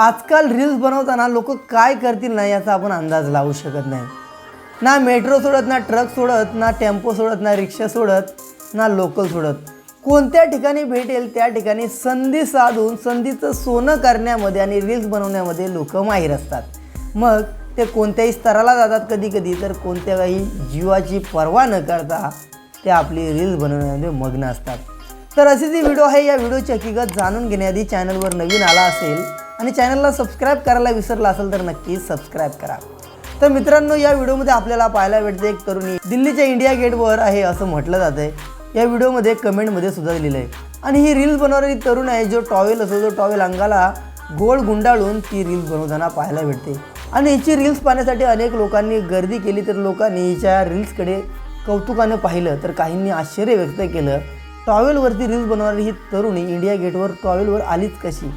आजकाल रील्स बनवताना लोक काय करतील ना याचा आपण अंदाज लावू शकत नाही. ना मेट्रो सोडत ना ट्रक सोडत ना टेम्पो सोडत ना रिक्षा सोडत ना लोकल सोडत. कोणत्या ठिकाणी भेटेल त्या ठिकाणी संधी साधून संधीचं सोनं करण्यामध्ये आणि रील्स बनवण्यामध्ये लोक माहीर असतात. मग ते कोणत्याही स्तराला जातात कधी कधी तर काही जीवाची पर्वा न करता ते आपली रील्स बनवण्यामध्ये मग्न असतात. तर अशी जी व्हिडिओ आहे या व्हिडिओची हकीकत जाणून घेण्याआधी चॅनलवर नवीन आला असेल आणि चॅनलला सबस्क्राईब करायला विसरला असेल तर नक्कीच सबस्क्राईब करा. तर मित्रांनो या व्हिडिओमध्ये आपल्याला पाहायला भेटते एक तरुणी. दिल्लीच्या इंडिया गेटवर आहे असं म्हटलं जातंय. या व्हिडिओमध्ये कमेंटमध्ये सुद्धा लिहिलं आहे आणि ही रील्स बनवणारी तरुण आहे जो टॉवेल असतो जो टॉवेल अंगाला गोड गुंडाळून ती रील्स बनवताना पाहायला भेटते. आणि हिची रील्स पाहण्यासाठी अनेक लोकांनी गर्दी केली तर लोकांनी हिच्या रील्सकडे कौतुकानं पाहिलं तर काहींनी आश्चर्य व्यक्त केलं. टॉवेलवरती रील्स बनवणारी ही तरुणी इंडिया गेटवर टॉवेलवर आलीच कशी?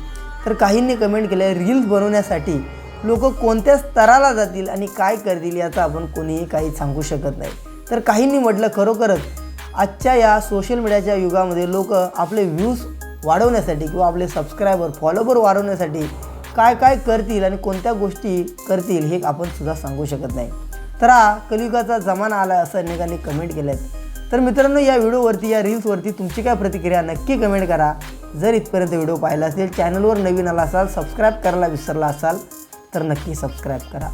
तर काहींनी कमेंट केलं रील्स बनवण्यासाठी. लोक कोणत्या स्तराला जातील आणि काय करतील याचा आपण कोणीही काही सांगू शकत नाही. तर काहींनी म्हटलं खरोखरच आजच्या या सोशल मीडियाच्या युगामध्ये लोक आपले व्ह्यूज वाढवण्यासाठी किंवा आपले सबस्क्रायबर फॉलोवर वाढवण्यासाठी काय काय करतील आणि कोणत्या गोष्टी करतील हे आपण सुद्धा सांगू शकत नाही. तर हा कलियुगाचा जमाना आला असं अनेकांनी कमेंट केलं आहे तर मित्रांनो या व्हिडिओवरती या रील्सवरती तुमची काय प्रतिक्रिया नक्की कमेंट करा. जर इथपर्यंत व्हिडिओ पाहिला असेल चॅनलवर नवीन आला असाल सबस्क्राईब करायला विसरला असाल तर नक्की सबस्क्राईब करा.